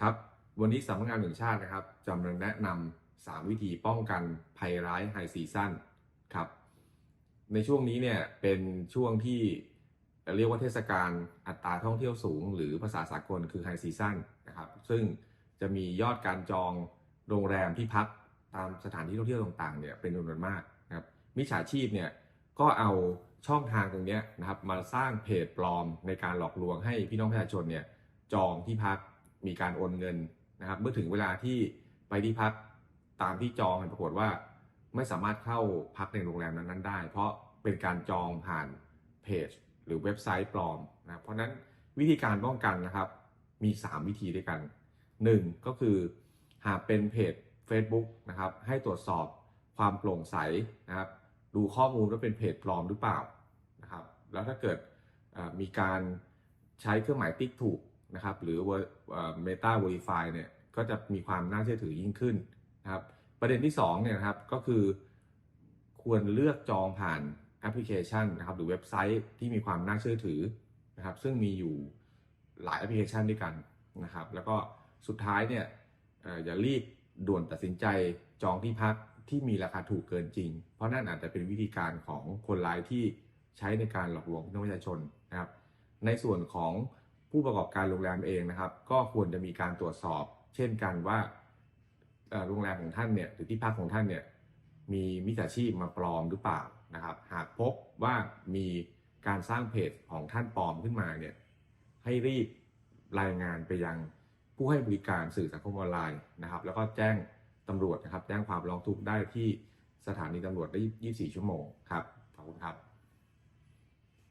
ครับ วันนี้สำนักงานหนึ่งชาตินะครับจะมาแนะนำ3วิธีป้องกันภัยร้ายไฮซีซั่นครับ ในช่วงนี้เนี่ยเป็นช่วงที่เรียกว่าเทศกาลอัตราท่องเที่ยวสูง หรือภาษาสากลคือไฮซีซั่นนะครับ ซึ่งจะมียอดการจองโรงแรมที่พักตามสถานที่ท่องเที่ยวต่างๆเนี่ยเป็นจำนวนมากนะครับมิจฉาชีพเนี่ยก็เอาช่องทางตรงนี้นะครับมาสร้างเพจปลอมในการหลอกลวงให้พี่น้องประชาชนเนี่ยจองที่พัก มีการโอนเงินนะครับ เมื่อถึงเวลาที่ไปที่พักตามที่จองปรากฏว่าไม่สามารถเข้าพักในโรงแรมนั้นๆได้ เพราะเป็นการจองผ่านเพจหรือเว็บไซต์ปลอมนะเพราะนั้นวิธีการป้องกันนะครับ มี 3 วิธีด้วยกัน 1. ก็คือหากเป็นเพจ Facebook นะครับ ให้ตรวจสอบความโปร่งใสนะครับ ดูข้อมูลว่าเป็นเพจปลอมหรือเปล่านะครับ แล้วถ้าเกิดมีการใช้เครื่องหมายติ๊กถูก นะครับหรือ Meta Verify เนี่ยก็จะมีความน่าเชื่อถือยิ่งขึ้นนะครับประเด็นที่2เนี่ยนะครับก็คือ ควรเลือกจองผ่านแอปพลิเคชันนะครับหรือเว็บไซต์ที่มีความน่าเชื่อถือนะครับซึ่งมีอยู่หลายแอปพลิเคชันด้วยกันนะครับแล้วก็สุดท้ายเนี่ยเอ่ออย่ารีบด่วนตัดสินใจจองที่พักที่มีราคาถูกเกินจริง เพราะนั่นอาจจะเป็นวิธีการของคนร้ายที่ใช้ในการหลอกลวงพี่น้องประชาชนนะครับในส่วนของ ผู้ประกอบการโรงแรมเองนะครับ ก็ควรจะมีการตรวจสอบ เช่นกันว่าโรงแรมของท่านเนี่ยหรือที่พักของท่านเนี่ยมีมิจฉาชีพมาปลอมหรือเปล่านะครับ หากพบว่ามีการสร้างเพจของท่านปลอมขึ้นมาเนี่ยให้รีบรายงานไปยังผู้ให้บริการสื่อสังคมออนไลน์นะครับ แล้วก็แจ้งตำรวจนะครับ แจ้งความร้องทุกข์ได้ที่สถานีตำรวจได้ 24 ชั่วโมงครับขอบคุณครับ